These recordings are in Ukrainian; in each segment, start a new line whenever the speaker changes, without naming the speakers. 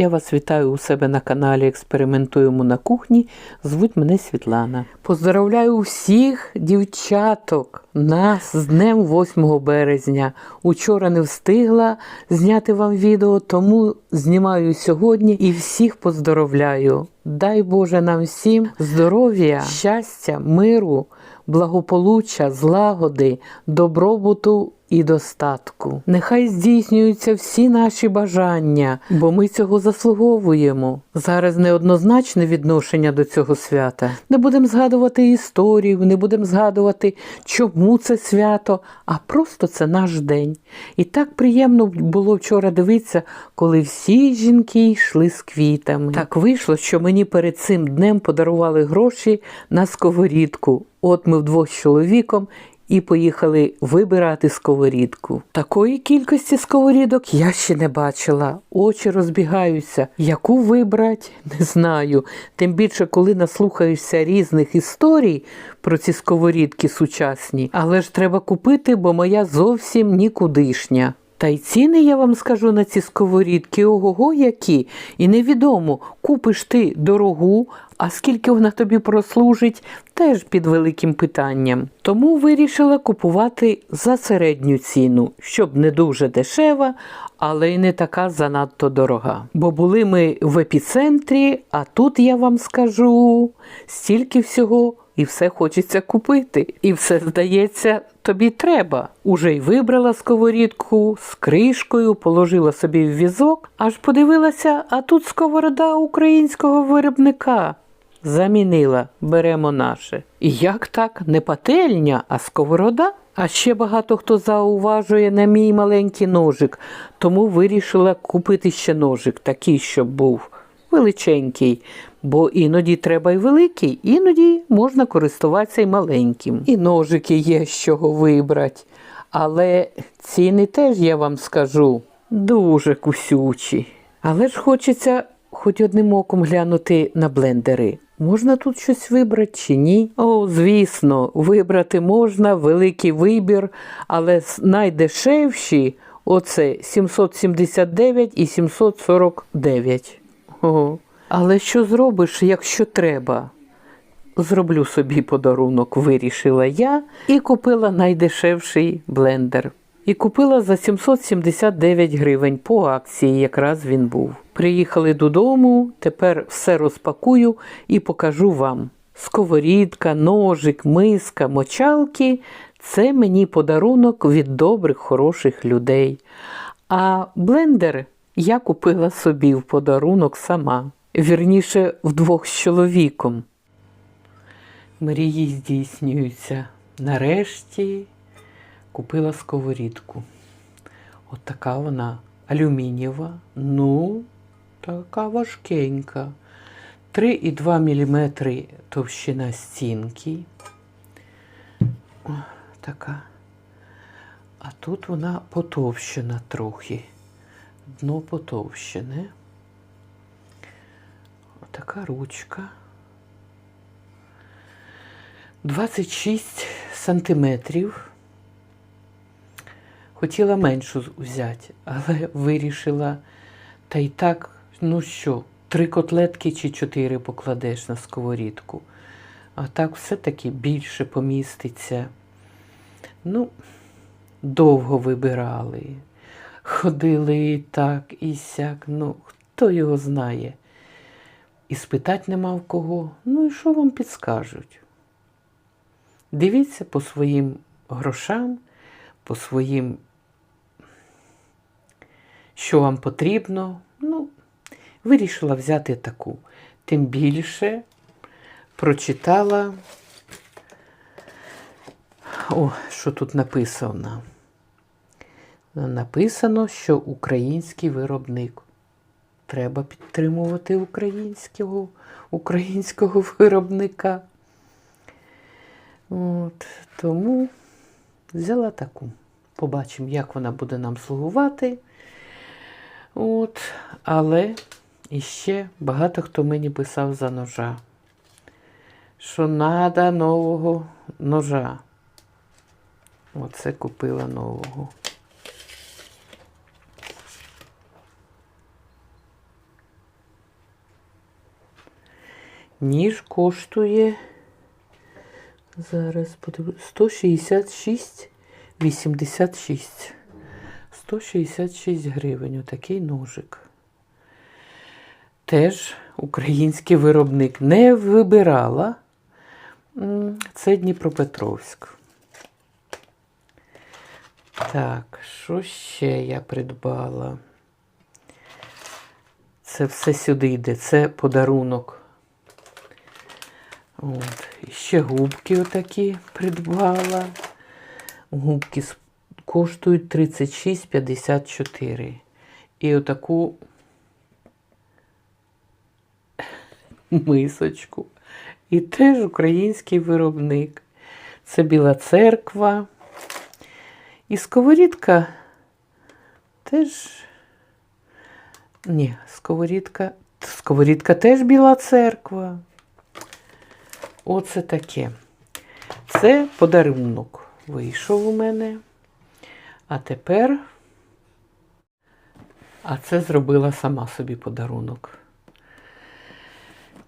Я вас вітаю у себе на каналі Експериментуємо на кухні. Звуть мене Світлана. Поздравляю всіх дівчаток нас з днем 8 березня. Учора не встигла зняти вам відео, тому знімаю сьогодні і всіх поздоровляю. Дай Боже нам всім здоров'я, щастя, миру, благополуччя, злагоди, добробуту і достатку. Нехай здійснюються всі наші бажання, бо ми цього заслуговуємо. Зараз неоднозначне відношення до цього свята. Не будемо згадувати історію, не будемо згадувати, чому це свято, а просто це наш день. І так приємно було вчора дивитися, коли всі жінки йшли з квітами. Так вийшло, що мені перед цим днем подарували гроші на сковорідку. От ми вдвох з чоловіком і поїхали вибирати сковорідку. Такої кількості сковорідок я ще не бачила. Очі розбігаються. Яку вибрати, не знаю. Тим більше, коли наслухаєшся різних історій про ці сковорідки сучасні. Але ж треба купити, бо моя зовсім нікудишня. Та й ціни я вам скажу на ці сковорідки, ого-го, які. І невідомо, купиш ти дорогу, а скільки вона тобі прослужить, теж під великим питанням. Тому вирішила купувати за середню ціну, щоб не дуже дешева, але й не така занадто дорога. Бо були ми в епіцентрі, а тут я вам скажу стільки всього. І все хочеться купити. І все здається, тобі треба. Уже й вибрала сковорідку з кришкою, положила собі в візок, аж подивилася, а тут сковорода українського виробника. Замінила, беремо наше. І як так? Не пательня, а сковорода? А ще багато хто зауважує на мій маленький ножик, тому вирішила купити ще ножик, такий, щоб був величенький. Бо іноді треба й великий, іноді можна користуватися й маленьким. І ножики є з чого вибрати. Але ціни теж я вам скажу дуже кусючі. Але ж хочеться хоч одним оком глянути на блендери. Можна тут щось вибрати чи ні? О, звісно, вибрати можна, великий вибір, але найдешевші оце 779 і 749. Ого. Але що зробиш, якщо треба? Зроблю собі подарунок, вирішила я, і купила найдешевший блендер. І купила за 779 гривень по акції, якраз він був. Приїхали додому, тепер все розпакую і покажу вам. Сковорідка, ножик, миска, мочалки це мені подарунок від добрих, хороших людей. А блендер я купила собі в подарунок сама. Вірніше, вдвох з чоловіком. Мрії здійснюються. Нарешті купила сковорідку. От така вона алюмінієва, ну, така важкенька. 3,2 мм товщина стінки. О, така. А тут вона потовщена трохи. Дно потовщене. Отака ручка. 26 сантиметрів. Хотіла меншу взяти, але вирішила, та й так, ну що, три котлетки чи чотири покладеш на сковорідку. А так все-таки більше поміститься. Ну, довго вибирали. Ходили і так, і сяк. Ну, хто його знає. І спитати нема в кого. Ну і що вам підскажуть? Дивіться по своїм грошам, по своїм, що вам потрібно. Ну, вирішила взяти таку. Тим більше прочитала, о, що тут написано. Написано, що український виробник. Треба підтримувати українського, українського виробника. От, Тому взяла таку. Побачимо, як вона буде нам слугувати. От, Але іще багато хто мені писав за ножа. Що треба нового ножа. Оце купила нового. Ніж коштує зараз подивлюсь, 166,86. 166 гривень. Отакий ножик. Теж український виробник. Не вибирала. Це Дніпропетровськ. Так, що ще я придбала? Це все сюди йде, це подарунок. От. І ще губки отакі придбала. Губки коштують 36,54. І отаку мисочку. І теж український виробник. Це Біла церква. І сковорідка теж. Ні, сковорідка. Сковорідка теж Біла церква. Оце таке. Це подарунок вийшов у мене. А тепер. А це зробила сама собі подарунок.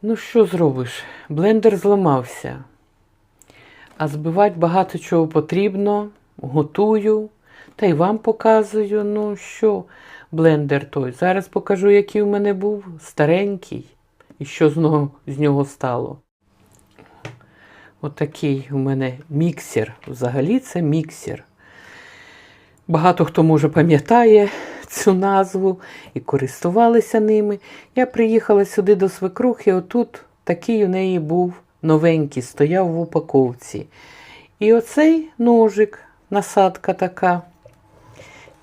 Ну, що зробиш? Блендер зламався. А збивати багато чого потрібно. Готую. Та й вам показую. Ну що, блендер той. Зараз покажу, який у мене був. Старенький. І що з нього, з нього стало. Отакий у мене міксер. Взагалі це міксер. Багато хто може пам'ятає цю назву і користувалися ними. Я приїхала сюди до свекрухи, отут такий у неї був новенький, стояв в упаковці. І оцей ножик, насадка така,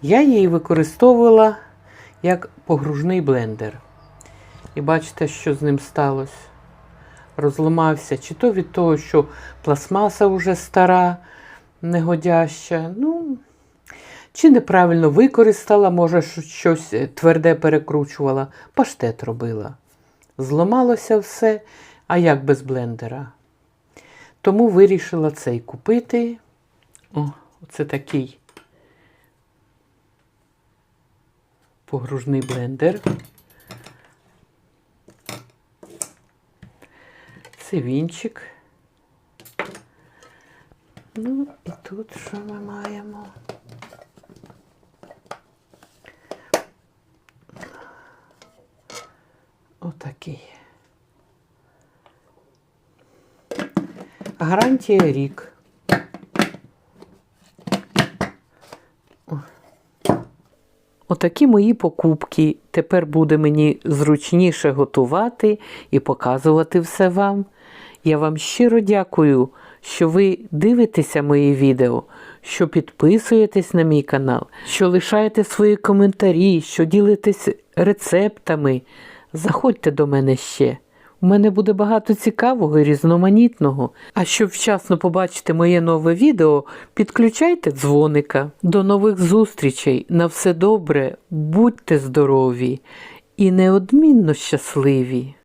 я її використовувала як погружний блендер. І бачите, що з ним сталося. Розламався, чи то від того, що пластмаса вже стара, негодяща. Ну, чи неправильно використала, може, щось е, тверде перекручувала, паштет робила. Зламалося все, а як без блендера. Тому вирішила цей купити. О, це такий погружний блендер. Це вінчик. Ну, і тут що ми маємо? Отакий. Гарантія рік. Отакі мої покупки. Тепер буде мені зручніше готувати і показувати все вам. Я вам щиро дякую, що ви дивитеся мої відео, що підписуєтесь на мій канал, що лишаєте свої коментарі, що ділитесь рецептами. Заходьте до мене ще. У мене буде багато цікавого і різноманітного. А щоб вчасно побачити моє нове відео, підключайте дзвоника. До нових зустрічей. На все добре, будьте здорові і неодмінно щасливі!